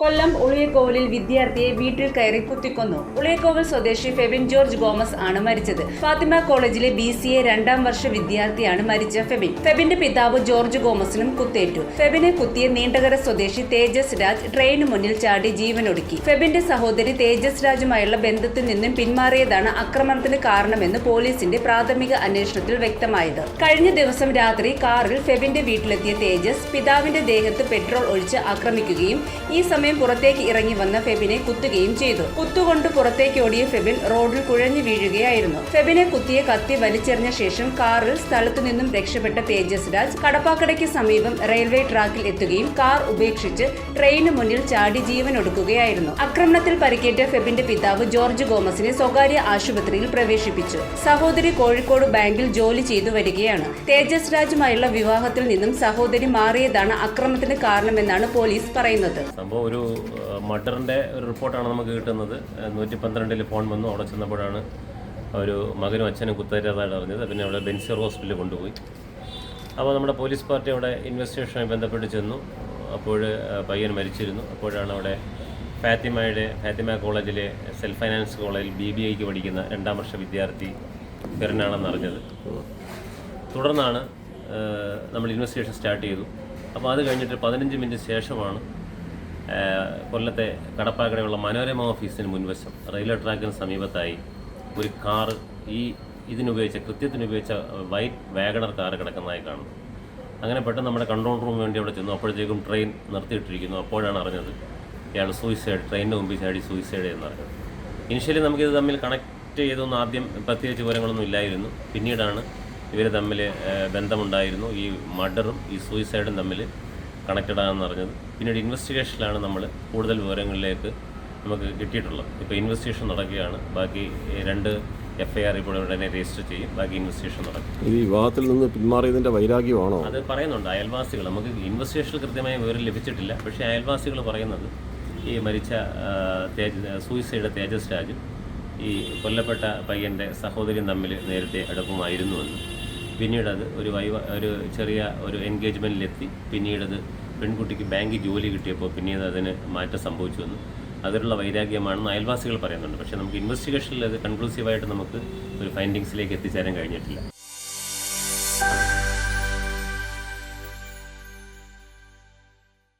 കൊല്ലം ഉളിയക്കോവിലിൽ വിദ്യാർത്ഥിയെ വീട്ടിൽ കയറി കുത്തിക്കൊന്നു. ഉളിയക്കോവിൽ സ്വദേശി ഫെബിൻ ജോർജ് ഗോമസ് ആണ് മരിച്ചത്. ഫാത്തിമ കോളേജിലെ ബി സി എ രണ്ടാം വർഷ വിദ്യാർത്ഥിയാണ് മരിച്ച ഫെബിൻ. ഫെബിന്റെ പിതാവ് ജോർജ് ഗോമസിനും കുത്തേറ്റു. ഫെബിനെ കുത്തിയ നീണ്ടകര സ്വദേശി തേജസ് രാജ് ട്രെയിന് മുന്നിൽ ചാടി ജീവനൊടുക്കി. ഫെബിന്റെ സഹോദരി തേജസ് രാജുമായുള്ള ബന്ധത്തിൽ നിന്നും പിന്മാറിയതാണ് ആക്രമണത്തിന് കാരണമെന്ന് പോലീസിന്റെ പ്രാഥമിക അന്വേഷണത്തിൽ വ്യക്തമായത്. കഴിഞ്ഞ ദിവസം രാത്രി കാറിൽ ഫെബിന്റെ വീട്ടിലെത്തിയ തേജസ് പിതാവിന്റെ ദേഹത്ത് പെട്രോൾ ഒഴിച്ച് ആക്രമിക്കുകയും ഈ സമയം പുറത്തേക്ക് ഇറങ്ങി വന്ന ഫെബിനെ കുത്തുകയും ചെയ്തു. കുത്തുകൊണ്ട് പുറത്തേക്ക് ഓടിയ ഫെബിൻ റോഡിൽ കുഴഞ്ഞു വീഴുകയായിരുന്നു. ഫെബിനെ കുത്തിയ കത്തി വലിച്ചെറിഞ്ഞ ശേഷം കാറിൽ സ്ഥലത്തു നിന്നും രക്ഷപ്പെട്ട തേജസ് രാജ് കടപ്പാക്കടയ്ക്ക് സമീപം റെയിൽവേ ട്രാക്കിൽ എത്തുകയും കാർ ഉപേക്ഷിച്ച് ട്രെയിന് മുന്നിൽ ചാടി ജീവൻ ഒടുക്കുകയായിരുന്നു ആക്രമണത്തിൽ പരിക്കേറ്റ ഫെബിന്റെ പിതാവ് ജോർജ് ഗോമസിനെ സ്വകാര്യ ആശുപത്രിയിൽ പ്രവേശിപ്പിച്ചു. സഹോദരി കോഴിക്കോട് ബാങ്കിൽ ജോലി ചെയ്തു വരികയാണ്. തേജസ് രാജുമായുള്ള വിവാഹത്തിൽ നിന്നും സഹോദരി മാറിയതാണ് അക്രമത്തിന് കാരണമെന്നാണ് പോലീസ് പറയുന്നത്. സംഭവം ഒരു മർഡറിന്റെ ഒരു റിപ്പോർട്ടാണ് നമുക്ക് കിട്ടുന്നത്. നൂറ്റി പന്ത്രണ്ടിൽ ഫോൺ വന്നു. അവിടെ ചെന്നപ്പോഴാണ് ഒരു മകനും അച്ഛനും കുത്തേറ്റതായിട്ട് അറിഞ്ഞത്. പിന്നെ അവിടെ ബെൻസിയർ ഹോസ്പിറ്റലിൽ കൊണ്ടുപോയി. അപ്പോൾ നമ്മുടെ പോലീസ് പാർട്ടി അവിടെ ഇൻവെസ്റ്റിഗേഷനുമായി ബന്ധപ്പെട്ട് ചെന്നു. അപ്പോൾ പയ്യൻ മരിച്ചിരുന്നു. അപ്പോഴാണ് അവിടെ ഫാത്തിമയുടെ ഫാത്തിമ കോളേജിലെ സെൽഫ് ഫൈനാൻസ് കോളേജിൽ ബി ബി ഐക്ക് പഠിക്കുന്ന രണ്ടാം വർഷ വിദ്യാർത്ഥി പെരനാണെന്ന് അറിഞ്ഞത്. തുടർന്നാണ് നമ്മൾ ഇൻവെസ്റ്റിഗേഷൻ സ്റ്റാർട്ട് ചെയ്തു. അപ്പോൾ അത് കഴിഞ്ഞിട്ട് പതിനഞ്ച് മിനിറ്റ് ശേഷമാണ് കൊല്ലത്തെ കടപ്പാക്കടയുള്ള മനോരമ ഓഫീസിന് മുൻവശം റെയിൽവേ ട്രാക്കിന് സമീപത്തായി ഒരു കാർ ഈ ഇതിനുപയോഗിച്ച കൃത്യത്തിന് ഉപയോഗിച്ച വൈറ്റ് വാഗണർ കാർ കിടക്കുന്നതായി കാണുന്നു. അങ്ങനെ പെട്ടെന്ന് നമ്മുടെ കൺട്രോൾ റൂം വേണ്ടി അവിടെ ചെന്നു. അപ്പോഴത്തേക്കും ട്രെയിൻ നിർത്തിയിട്ടിരിക്കുന്നു. അപ്പോഴാണ് അറിഞ്ഞത് ഇയാൾ സൂയിസൈഡ് ട്രെയിനിന് മുമ്പിൽ ചാടി സൂയിസൈഡ് എന്ന് അറിഞ്ഞത് ഇനിഷ്യലി നമുക്കിത് തമ്മിൽ കണക്ട് ചെയ്തൊന്നും ആദ്യം പ്രത്യേകിച്ച് വിവരങ്ങളൊന്നും ഇല്ലായിരുന്നു. പിന്നീടാണ് ഇവർ തമ്മിൽ ബന്ധമുണ്ടായിരുന്നു. ഈ മർഡറും ഈ സൂയിസൈഡും തമ്മിൽ കണക്റ്റഡ് ആണെന്ന് അറിഞ്ഞത്. പിന്നീട് ഇൻവെസ്റ്റിഗേഷനിലാണ് നമ്മൾ കൂടുതൽ വിവരങ്ങളിലേക്ക് നമുക്ക് കിട്ടിയിട്ടുള്ളത്. ഇപ്പോൾ ഇൻവെസ്റ്റിഗേഷൻ നടക്കുകയാണ്. ബാക്കി രണ്ട് എഫ് ഐ ആർ ഇപ്പോൾ ഉടനെ രജിസ്റ്റർ ചെയ്യും. ബാക്കി ഇൻവെസ്റ്റിഗേഷൻ നടക്കും. ഈ വിവാഹത്തിൽ നിന്ന് പിന്മാറിയതിന്റെ വൈരാഗ്യമാണോ? അത് പറയുന്നുണ്ട്. അയൽവാസികൾ നമുക്ക് ഇൻവെസ്റ്റിഗേഷനിൽ കൃത്യമായ വിവരം ലഭിച്ചിട്ടില്ല. പക്ഷേ അയൽവാസികൾ പറയുന്നത് ഈ മരിച്ച തേജ് സൂയിസൈഡ് തേജസ് രാജും ഈ കൊല്ലപ്പെട്ട പയ്യന്റെ സഹോദരി തമ്മിൽ നേരത്തെ അടുപ്പമായിരുന്നുവെന്ന്. പിന്നീടത് ഒരു വൈവ ഒരു ചെറിയ ഒരു എൻഗേജ്മെന്റിലെത്തി പിന്നീടത് പെൺകുട്ടിക്ക് ബാങ്കിൽ ജോലി കിട്ടിയപ്പോൾ പിന്നീട് അതിന് മാറ്റം സംഭവിച്ചു എന്ന്. അതിലുള്ള വൈരാഗ്യമാണെന്ന് അയൽവാസികൾ പറയുന്നുണ്ട്. പക്ഷേ നമുക്ക് ഇൻവെസ്റ്റിഗേഷനിൽ അത് കൺക്ലൂസീവായിട്ട് നമുക്ക് ഒരു ഫൈൻഡിങ്സിലേക്ക് എത്തിച്ചേരാൻ കഴിഞ്ഞിട്ടില്ല.